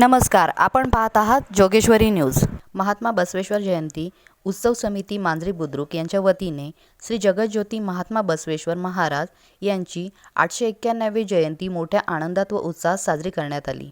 नमस्कार आपण पाहत आहात जोगेश्वरी न्यूज. महात्मा बसवेश्वर जयंती उत्सव समिती मांजरी बुद्रुक यांच्या वतीने श्री जगज्योती महात्मा बसवेश्वर महाराज यांची आठशे एक्क्याण्णवी जयंती मोठ्या आनंदात व उत्साहात साजरी करण्यात आली.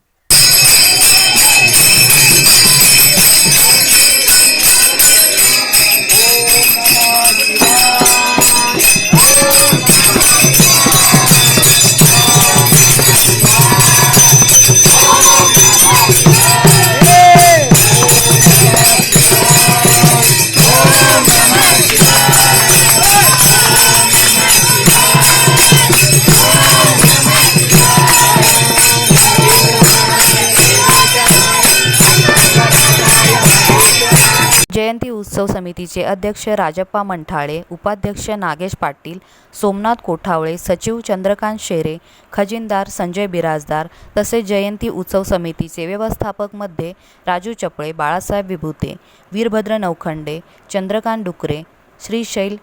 समितीचे अध्यक्ष राजप्पा मंठाळे उपाध्यक्ष नागेश पाटील सोमनाथ कोठावळे सचिव चंद्रकांत शेरे खजिनदार संजय बिराजदार तसेच जयंती उत्सव समितीचे व्यवस्थापकमध्ये राजू चपळे बाळासाहेब विभुते वीरभद्र नवखंडे चंद्रकांत डुकरे श्रीशैल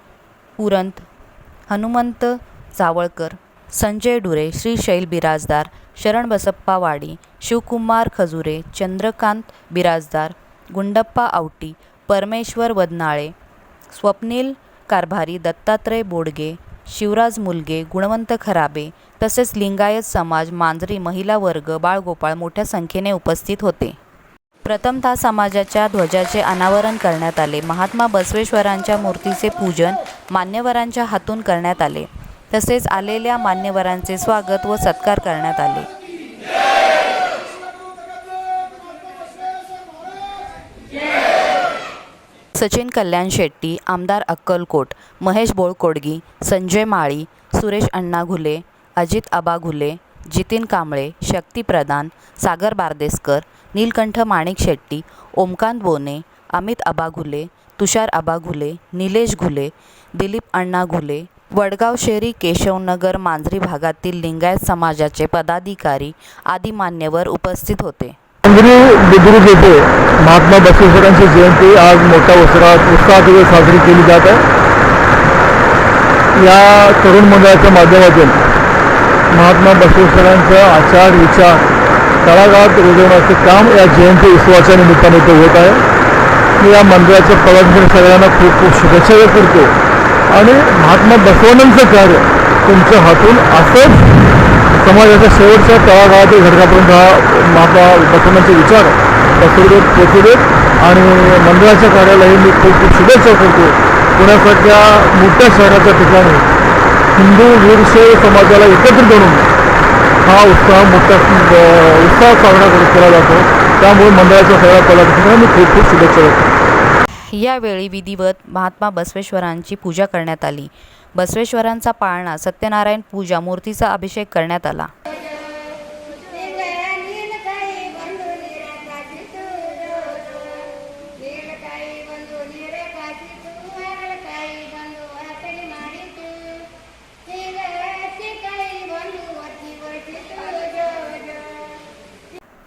पुरंत हनुमंत जावळकर संजय डुरे श्रीशैल बिराजदार शरण बसप्पा वाडी शिवकुमार खजुरे चंद्रकांत बिराजदार गुंडप्पा आवटी परमेश्वर वदनाळे स्वप्नील कारभारी दत्तात्रय बोडगे शिवराज मुलगे गुणवंत खराबे तसेच लिंगायत समाज मांजरी महिला वर्ग बाळगोपाळ मोठ्या संख्येने उपस्थित होते. प्रथमतः समाजाच्या ध्वजाचे अनावरण करण्यात आले. महात्मा बसवेश्वरांच्या मूर्तीचे पूजन मान्यवरांच्या हातून करण्यात आले. तसेच आलेल्या मान्यवरांचे स्वागत व सत्कार करण्यात आले. सचिन कल्याण शेट्टी आमदार अक्कलकोट महेश बोळकोडगी संजय माळी सुरेश अण्णा घुले अजित आबा घुले जितीन कांबळे शक्ती प्रधान सागर बारदेसकर नीलकंठ माणिक शेट्टी ओमकांत बोने अमित आबा घुले तुषार आबा घुले निलेश घुले दिलीप अण्णा घुले वडगाव शेरी केशवनगर मांजरी भागातील लिंगायत समाजाचे पदाधिकारी आदी मान्यवर उपस्थित होते. मांजरी बुद्रुक येथे महात्मा बसवेश्वरांची जयंती आज मोठ्या उत्साहात उत्साहात साजरी केली जात आहे. या तरुण मंडळाच्या माध्यमातून महात्मा बसवेश्वरांचा आचार विचार तळागाळात रुजवण्याचं काम या जयंती उत्सवाच्या निमित्ताने इथे होत आहे. मी या मंडळाच्या पदाधिकारी सगळ्यांना खूप खूप शुभेच्छा करतो आणि महात्मा बसवण्यांचं कार्य तुमच्या हातून असंच समाजाच्या शेवटच्या तळागाळातील घटकापर्यंत हा महात्मा बसवण्याचे विचार पसरू देत पोचू देत आणि मंडळाच्या कार्यालाही मी खूप खूप शुभेच्छा करतो. पुण्यासारख्या मोठ्या शहराच्या ठिकाणी हिंदू वीरशैव समाजाला एकत्रित करून हा उत्साह मोठा उत्साह साजरा केला जातो. त्यामुळे मंडळाच्या सगळ्या पदाधिकाऱ्यांना मी खूप खूप शुभेच्छा देतो. यावेळी विधिवत महात्मा बसवेश्वरांची पूजा करण्यात आली. बसवेश्वरांचा पाळणा सत्यनारायण पूजा मूर्तीचा अभिषेक करण्यात आला.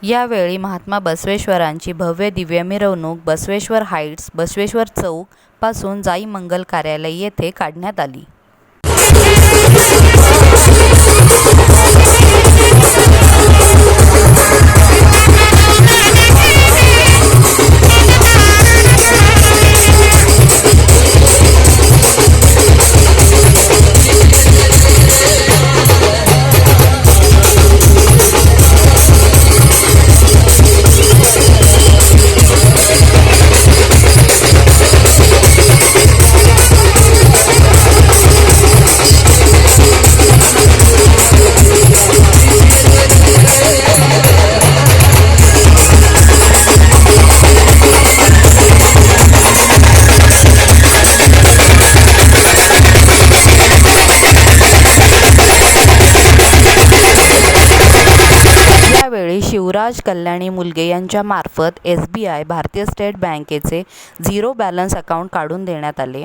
यावेळी महात्मा बसवेश्वरांची भव्य दिव्य मिरवणूक बसवेश्वर हाईट्स बसवेश्वर चौकपासून जाई मंगल कार्यालय येथे काढण्यात आली. Thank you. राज कल्याणी मुलगे यांच्यामार्फत एस बी आय भारतीय स्टेट बँकेचे झिरो बॅलन्स अकाउंट काढून देण्यात आले.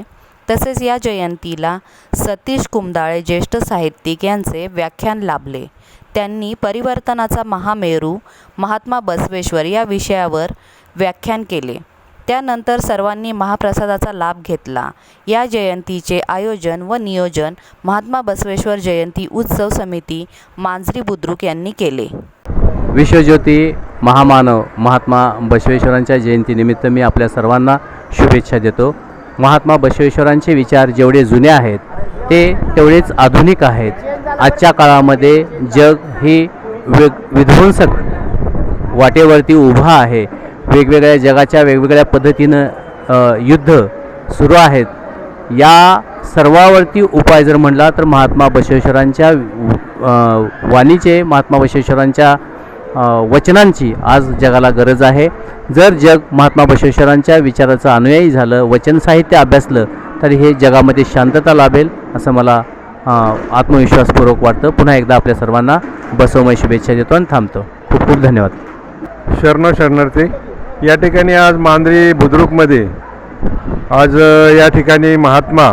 तसेच या जयंतीला सतीश कुमदाळे ज्येष्ठ साहित्यिक यांचे व्याख्यान लाभले. त्यांनी परिवर्तनाचा महामेरू महात्मा बसवेश्वर या विषयावर व्याख्यान केले. त्यानंतर सर्वांनी महाप्रसादाचा लाभ घेतला. या जयंतीचे आयोजन व नियोजन महात्मा बसवेश्वर जयंती उत्सव समिती मांजरी बुद्रुक यांनी केले. विश्वज्योती महामानव महात्मा बसवेश्वरांच्या जयंतीनिमित्त मी आपल्या सर्वांना शुभेच्छा देतो. महात्मा बसवेश्वरांचे विचार जेवढे जुने आहेत ते तेवढेच आधुनिक आहेत. आजच्या काळामध्ये जग ही वेग विध्वंसक वाटेवरती उभा आहे. वेगवेगळ्या जगाच्या वेगवेगळ्या पद्धतीनं युद्ध सुरू आहेत. या सर्वावरती उपाय जर म्हणला तर महात्मा बसवेश्वरांच्या वाणीचे महात्मा बसवेश्वरांच्या वचनांची आज जगाला गरज आहे. जर जग महात्मा बसवेश्वरांच्या विचाराचं अनुयायी झालं वचन साहित्य अभ्यासलं तर हे जगामध्ये शांतता लाभेल असं मला आत्मविश्वासपूर्वक वाटतं. पुन्हा एकदा आपल्या सर्वांना बसवमय शुभेच्छा देतो आणि थांबतो. खूप खूप धन्यवाद. शरणो शरणार्थी. या ठिकाणी आज मांजरी बुद्रुकमध्ये आज या ठिकाणी महात्मा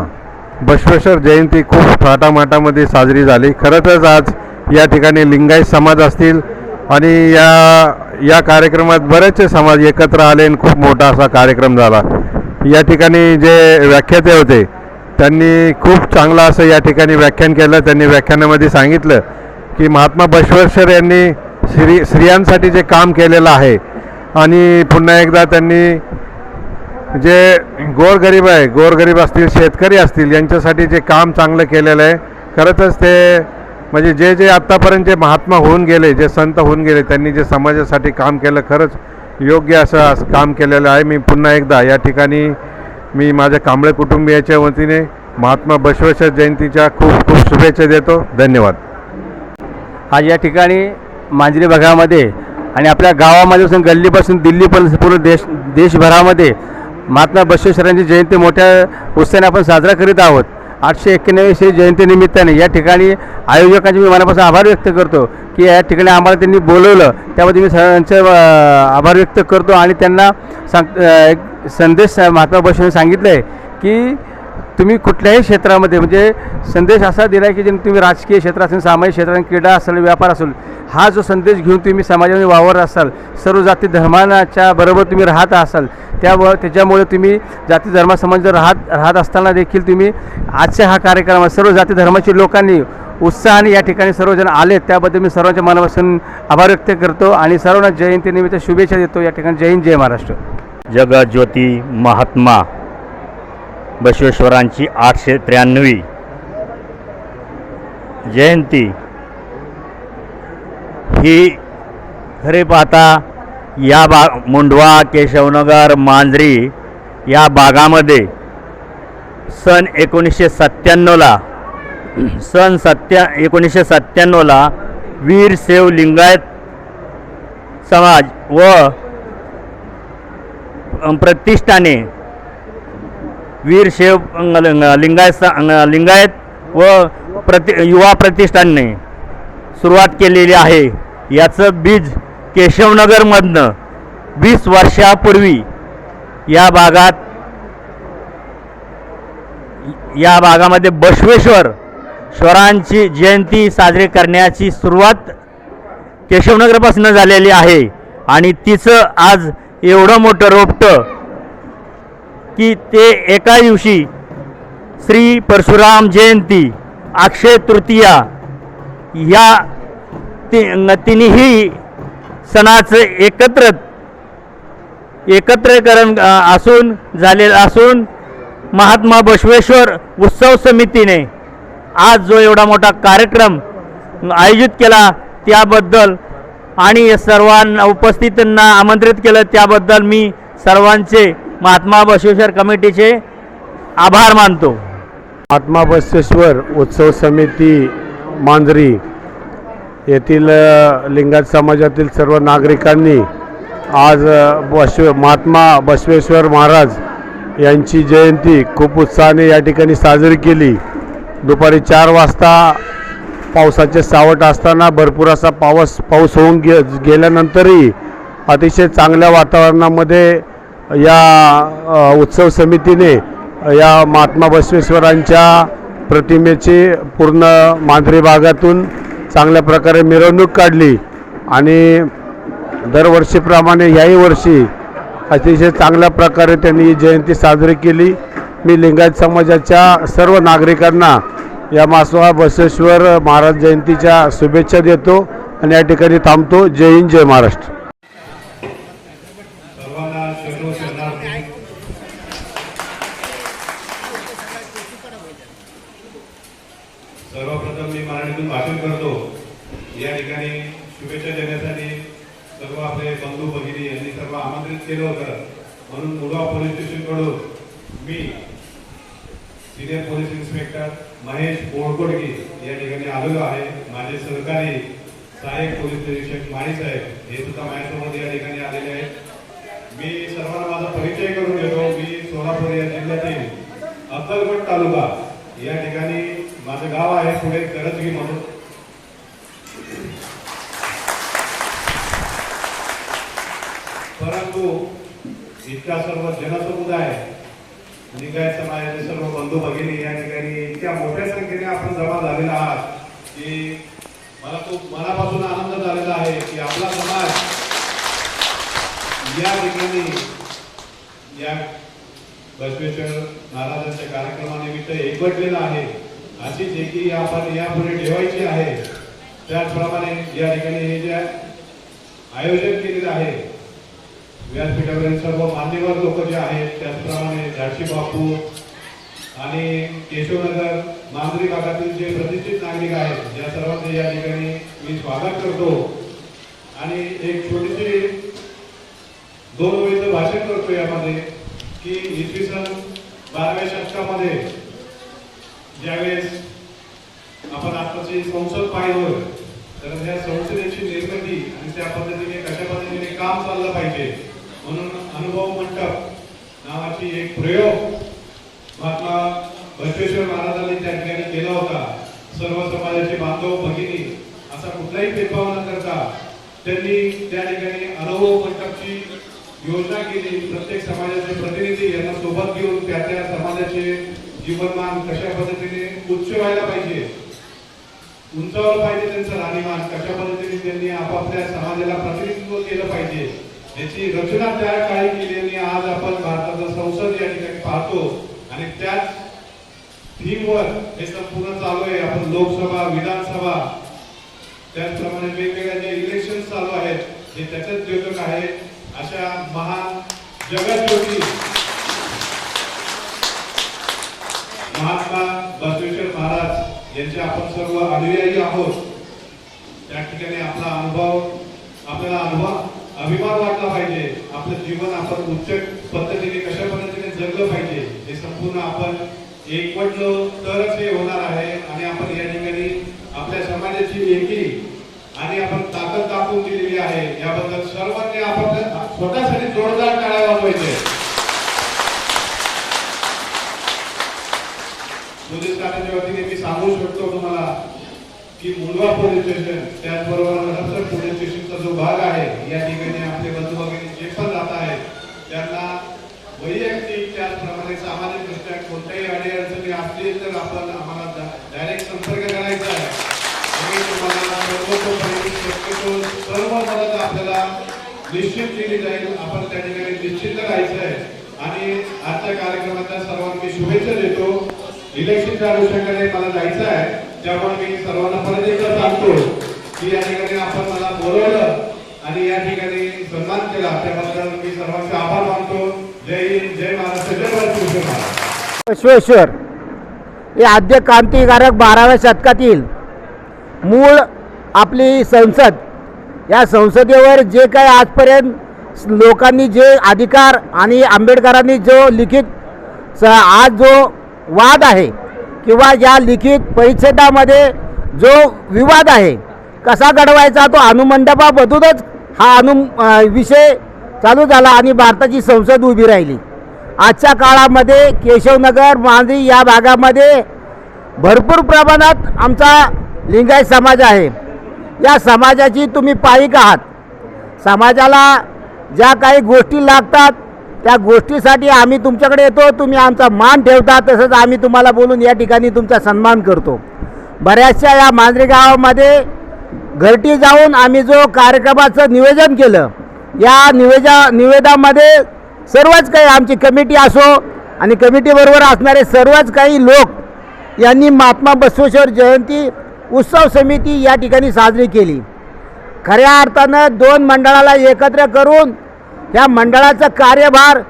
बसवेश्वर जयंती खूप थाटामाटामध्ये साजरी झाली. खरंच आज या ठिकाणी लिंगायत समाज असतील आणि या या कार्यक्रमात बरेचसे समाज एकत्र आले आणि खूप मोठा असा कार्यक्रम झाला. या ठिकाणी जे व्याख्याते होते त्यांनी खूप चांगलं असं या ठिकाणी व्याख्यान केलं. त्यांनी व्याख्यानामध्ये सांगितलं की महात्मा बसवेश्वर यांनी स्त्री स्त्रियांसाठी जे काम केलेलं आहे आणि पुन्हा एकदा त्यांनी जे गोरगरीब आहे गोरगरीब असतील शेतकरी असतील यांच्यासाठी जे काम चांगलं केलेलं आहे खरंच ते म्हणजे जे जे आत्तापर्यंत जे महात्मा होऊन गेले जे संत होऊन गेले त्यांनी जे समाजासाठी काम केलं खरंच योग्य असं असं काम केलेलं आहे. मी पुन्हा एकदा या ठिकाणी मी माझ्या कांबळे कुटुंबियाच्या वतीने महात्मा बसवेश्वर जयंतीच्या खूप खूप शुभेच्छा देतो. धन्यवाद. आज या ठिकाणी मांजरी भागामध्ये आणि आपल्या गावामध्ये गल्लीपासून दिल्लीपर्यंत पूर्ण देश देशभरामध्ये महात्मा बसवेश्वरांची जयंती मोठ्या उत्साहाने आपण साजरा करीत आहोत. आठशे एक्क्याण्णवी जयंतीनिमित्ताने या ठिकाणी आयोजकांचे मी मनापासून आभार व्यक्त करतो की या ठिकाणी आम्हाला त्यांनी बोलवलं. त्यामध्ये मी सर्वांचे आभार व्यक्त करतो आणि त्यांना सांग एक संदेश महात्मा बसवेने सांगितलं आहे की तुम्ही कुठल्याही क्षेत्रामध्ये म्हणजे संदेश असा दिला आहे की जे तुम्ही राजकीय क्षेत्र असेल सामाजिक क्षेत्र क्रीडा असेल व्यापार असेल हा जो संदेश घेऊन तुम्ही समाजामध्ये वावर असाल सर्व जाती धर्माच्या बरोबर तुम्ही राहत असाल त्यामुळे त्याच्यामुळे तुम्ही जाती धर्मासंबंध राहत राहत असताना देखील तुम्ही आजच्या हा कार्यक्रम सर्व जाती धर्माच्या लोकांनी उत्साहाने या ठिकाणी सर्वजण आले. त्याबद्दल मी सर्वांच्या मनापासून आभार व्यक्त करतो आणि सर्वांना जयंतीनिमित्त शुभेच्छा देतो. या ठिकाणी जय हिंद जय महाराष्ट्र. जगज्योती महात्मा बसवेश्वरांची आठशे त्र्याण्णवी. जयंती. ही खरे पाहता या बा मुंडवा केशवनगर मांजरी या भागामध्ये सन एकोणीसशे सत्त्याण्णवला सन सत्त्या एकोणीसशे सत्त्याण्णवला वीर सेव लिंगायत समाज व प्रतिष्ठाने वीर शेव लिंगायत लिंगायत व प्रति युवा प्रतिष्ठानने सुरुवात केलेली आहे. याचं बीज केशवनगरमधनं वीस वर्षापूर्वी या भागात या भागामध्ये बसवेश्वर स्वरांची जयंती साजरी करण्याची सुरुवात केशवनगरपासून झालेली आहे. आणि तिचं आज एवढं मोठं रोपटं की ते एका दिवशी श्री परशुराम जयंती अक्षय तृतीया या ति तिन्ही सणाचं एकत्र एकत्रीकरण असून झालेलं असून महात्मा बसवेश्वर उत्सव समितीने आज जो एवढा मोठा कार्यक्रम आयोजित केला त्याबद्दल आणि सर्वांना उपस्थितांना आमंत्रित केलं त्याबद्दल मी सर्वांचे महात्मा बसवेश्वर कमिटीचे आभार मानतो. महात्मा बसवेश्वर उत्सव समिती मांजरी येथील लिंगायत समाजातील सर्व नागरिकांनी आज बसवे महात्मा बसवेश्वर महाराज यांची जयंती खूप उत्साहाने या ठिकाणी साजरी केली. दुपारी चार वाजता पावसाचे सावट असताना भरपूर असा पावस पाऊस होऊन गे गेल्यानंतरही अतिशय चांगल्या वातावरणामध्ये या उत्सव समितीने या महात्मा बसवेश्वरांच्या प्रतिमेची पूर्ण मांजरी भागातून चांगल्या प्रकारे मिरवणूक काढली. आणि दरवर्षीप्रमाणे याही वर्षी अतिशय चांगल्या प्रकारे त्यांनी जयंती साजरी केली. मी लिंगायत समाजाच्या सर्व नागरिकांना या मासोळा बसवेश्वर महाराज जयंतीच्या शुभेच्छा देतो आणि या ठिकाणी थांबतो. जय हिंद जय महाराष्ट्र सर्वांना शरणो शरणार्थी सर्वप्रथम मी मराठीतून भाषण करतो. या ठिकाणी शुभेच्छा देण्यासाठी सर्व आपले बंधू भगिनी यांनी सर्व आमंत्रित केलं होतं. म्हणून मुलगा पोलीस स्टेशनकडून मी senior police inspector Mahesh Borkodgi या ठिकाणी आलेलो आहे. माझे सहकारी सहाय्यक पोलीस निरीक्षक माळी साहेब हे सुद्धा माझ्यासोबत या ठिकाणी आलेले आहेत. मी सर्वांना माझा परिचय करून देतो. मी सोलापूर या जिल्ह्यातील अक्कलकोट तालुका या ठिकाणी माझं गाव आहे पुढे करजगी म्हणून. परंतु इतका सर्व जनसमुदाय लिंगायत समाजाचे सर्व बंधू भगिनी या ठिकाणी इतक्या मोठ्या संख्येने आपण जमा झालेला आहात की मला खूप मनापासून आनंद झालेला आहे की आपला समाज या ठिकाणी या बसवेश्वर महाराजांच्या कार्यक्रमानिमित्त एकवटलेला आहे. अशीच की आपण यापुढे ठेवायची आहे. त्याचप्रमाणे या ठिकाणी हे जे आयोजन केलेलं आहे व्यासपीठावरील सर्व मान्यवर लोक जे आहेत त्याचप्रमाणे झाडशी बापू आणि केशवनगर मांजरी भागातील जे प्रतिष्ठित नागरिक आहेत या सर्वांचे या ठिकाणी मी स्वागत करतो. आणि एक छोटीशी दोन वेळेचं भाषण करतो यामध्ये की इसवी सन बाराव्या शतकामध्ये ज्यावेळेस आपण आताची संसद पाहिलं तर त्या संसदेची निर्मिती आणि त्या पद्धतीने कशा पद्धतीने काम चाललं पाहिजे म्हणून अनुभव मंडप नावाची एक प्रयोग महात्मा बसवेश्वर महाराजांनी त्या ठिकाणी केला होता. सर्व समाजाचे बांधव भगिनी असा कुठलाही भेदभाव न करता त्यांनी त्या ठिकाणी अनुभव मंडपची योजना केली. प्रत्येक समाजाचे प्रतिनिधी यांना सोबत घेऊन त्या त्या समाजाचे जीवनमान कशा पद्धतीने उच्च व्हायला पाहिजे? उंचावर पाहिजे त्यांचं राहणीमान. कशा पद्धतीने त्यांनी आपापल्या समाजाला प्रतिनिधित्व केलं पाहिजे? याची रचना त्या काळी केली आज आपण भारताचा संसद या ठिकाणी पाहतो. आणि त्याच थीमवर हे संपूर्ण चालू आहे. आपण लोकसभा विधानसभा त्याचप्रमाणे वेगवेगळ्या जे इलेक्शन चालू आहेत हे त्याच्याच द्योतक आहे अशा महान जगज्योती महात्मा बसवेश्वर महाराज यांचे आपण सर्व अनुयायी आहोत. त्या ठिकाणी आपला अनुभव आपल्याला अनुभव अभिमान वाटला पाहिजे. आपलं जीवन आपण उच्च पद्धतीने कशा पद्धतीने जगलं पाहिजे हे संपूर्ण आपण एकवटलो तरच हे होणार आहे. आणि आपण या ठिकाणी आपल्या समाजाची एकी आणि आपण ताकद दाखवून दिलेली आहे. याबद्दल सर्व आपण स्वतःसाठी जोरदार टाळ्या वाजवायचे पोलीस खात्याच्या वतीने मी सांगू तुम्हाला की मुंडवा पोलीस स्टेशन त्याचबरोबर हडपसर पोलीस स्टेशनचा जो भाग आहे या ठिकाणी आपले बंधू वगैरे जे पण जात आहेत त्यांना वैयक्तिक त्याचप्रमाणे सामाजिकदृष्ट्या कोणत्याही अडीअडचणी असतील तर आपण आम्हाला डायरेक्ट संपर्क करायचा आहे. आम्ही तुम्हाला सर्वतोपरी शक्यतो सर्व मदत आपल्याला निश्चित केली जाईल. आपण त्या ठिकाणी निश्चित राहायचं आहे. आणि आजच्या कार्यक्रमाच्या सर्वांना शुभेच्छा देतो. इलेक्शनच्या अनुषंगाने मला जायचं आहे त्यामुळे मी सर्वांना परत एकदा सांगतो की या ठिकाणी आपण मला बोलवलं आणि या ठिकाणी सन्मान केला. त्याबद्दल मी सर्वांचे आभार मानतो. जय हिंद जय महाराष्ट्र जय महाराष्ट्र महाराज हे आद्य क्रांतिकारक बाराव्या शतकातील मूळ आपली संसद. या संसदेवर जे काय आजपर्यंत लोकांनी जे अधिकार आणि आंबेडकरांनी जो लिखित स आज जो वाद आहे किंवा या लिखित परिच्छेदामध्ये जो विवाद आहे कसा घडवायचा तो अनुमंडपामधूनच हा अनु विषय चालू झाला आणि भारताची संसद उभी राहिली. आजच्या काळामध्ये केशवनगर मांजरी या भागामध्ये भरपूर प्रमाणात आमचा लिंगायत समाज आहे. या समाजाची तुम्ही पाईक आहात. समाजाला ज्या काही गोष्टी लागतात त्या गोष्टीसाठी आम्ही तुमच्याकडे येतो तुम्ही आमचा मान ठेवता तसंच आम्ही तुम्हाला बोलून या ठिकाणी तुमचा सन्मान करतो. बऱ्याचशा या मांजरे गावामध्ये घरटी जाऊन आम्ही जो कार्यक्रमाचं निवेदन केलं या निवेदा निवेदामध्ये सर्वच काही आमची कमिटी असो आणि कमिटीबरोबर असणारे सर्वच काही लोक यांनी महात्मा बसवेश्वर जयंती उत्सव समिती या ठिकाणी साजरी केली. खऱ्या अर्थानं दोन मंडळाला एकत्र करून या मंडळाचा कार्यभार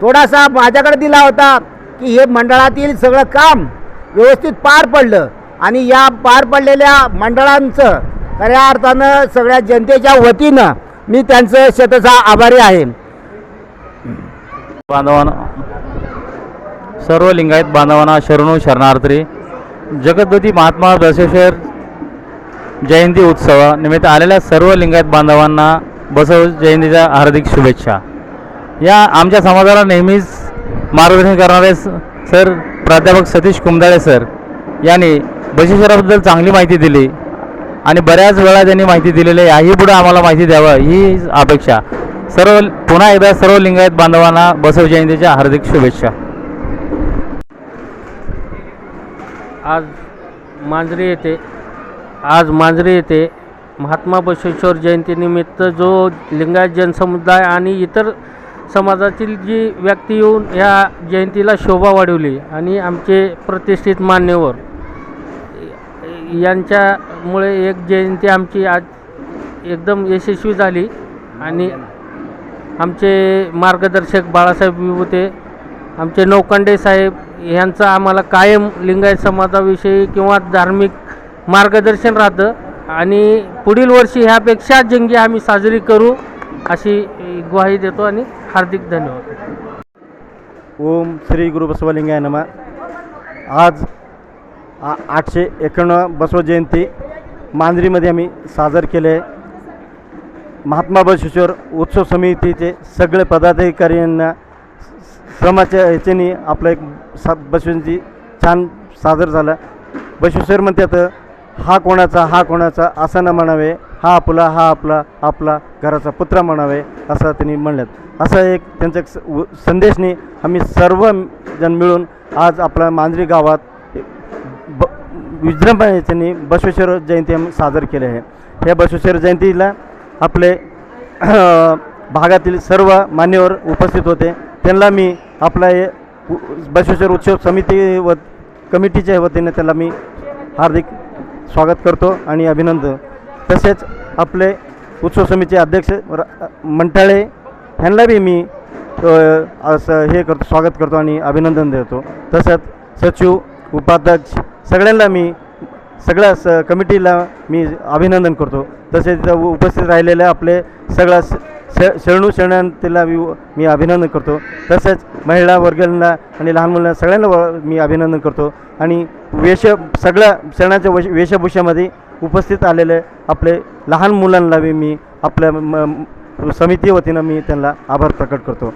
थोडासा माझ्याकडे दिला होता की हे मंडळातील सगळं काम व्यवस्थित पार पडलं. आणि या पार पडलेल्या मंडळांचं खऱ्या अर्थानं सगळ्या जनतेच्या वतीनं मी त्यांचं शतसा आभारी आहे. बांधवांना सर्व लिंगायत बांधवांना शरणू शरणार्थी जगद्गती महात्मा बसवेश्वर जयंती उत्सवानिमित्त आलेल्या सर्व लिंगायत बांधवांना बसव जयंतीच्या हार्दिक शुभेच्छा. या आमच्या समाजाला नेहमीच मार्गदर्शन करणारे सर प्राध्यापक सतीश कुमदाळे सर यांनी बसवेश्वराबद्दल चांगली माहिती दिली आणि बऱ्याच वेळा त्यांनी माहिती दिलेली आहे. याही पुढे आम्हाला माहिती द्यावं ही अपेक्षा. सर्व पुन्हा एकदा सर्व लिंगायत बांधवांना बसव जयंतीच्या हार्दिक शुभेच्छा. आज मांजरी येथे आज मांजरी येथे महात्मा बसवेश्वर जयंतीनिमित्त जो लिंगायत जनसमुदाय आणि इतर समाजातील जी व्यक्ती येऊन ह्या जयंतीला शोभा वाढवली आणि आमचे प्रतिष्ठित मान्यवर यांच्यामुळे एक जयंती आमची आज एकदम यशस्वी झाली आणि आमचे मार्गदर्शक बाळासाहेब विभूते आमचे नौकंडे साहेब यांचं आम्हाला कायम लिंगायत समाजाविषयी किंवा धार्मिक मार्गदर्शन राहतं. आणि पुढील वर्षी ह्यापेक्षा जंगी आम्ही साजरी करू अशी ग्वाही देतो आणि हार्दिक धन्यवाद. ओम श्री गुरु बसवलिंगाय नमा. आज आ आठशे एकावन्न बसव जयंती मांजरीमध्ये आम्ही साजर केले. महात्मा बसवेश्वर उत्सव समितीचे सगळे पदाधिकाऱ्यांना श्रमाच्या ह्याच्यानी आपलं एक सा बसवेंची छान सादर झाला. बसवेश्वर म्हणतात हा कोणाचा हा कोणाचा असं न म्हणावे. हा आपला हा आपला आपला घराचा पुत्र म्हणावे असं त्यांनी म्हणल्यात असा एक त्यांचा एक स- संदेशने आम्ही सर्व जण मिळून आज आपल्या मांजरी गावात ब विजृंभणे त्यांनी बसवेश्वर जयंती आम्ही सादर केले आहे. ह्या बसवेश्वर जयंतीला आपले भागातील सर्व मान्यवर उपस्थित होते. त्यांना मी आपला हे बसवेश्वर उत्सव समिती व कमिटीच्या वतीने त्याला मी हार्दिक स्वागत करतो आणि अभिनंदन. तसेच आपले उत्सव समितीचे अध्यक्ष र- मंटाळे ह्यांना बी मी असं हे करतो स्वागत करतो आणि अभिनंदन देतो. तसंच सचिव उपाध्यक्ष सगळ्यांना मी सगळ्या स कमिटीला मी अभिनंदन करतो. तसेच उपस्थित राहिलेले आपले सगळ्या श श- शरणू शरणार्थीला मी मी अभिनंदन करतो. तसेच महिला वर्गांना आणि लहान मुलांना सगळ्यांना व- मी अभिनंदन करतो. आणि वेश सगळ्या शरणाच्या वश वेशभूषामध्ये उपस्थित आलेले आपले लहान मुलांना बी मी आपल्या म- म- समिती वतीनं मी त्यांना आभार प्रकट करतो.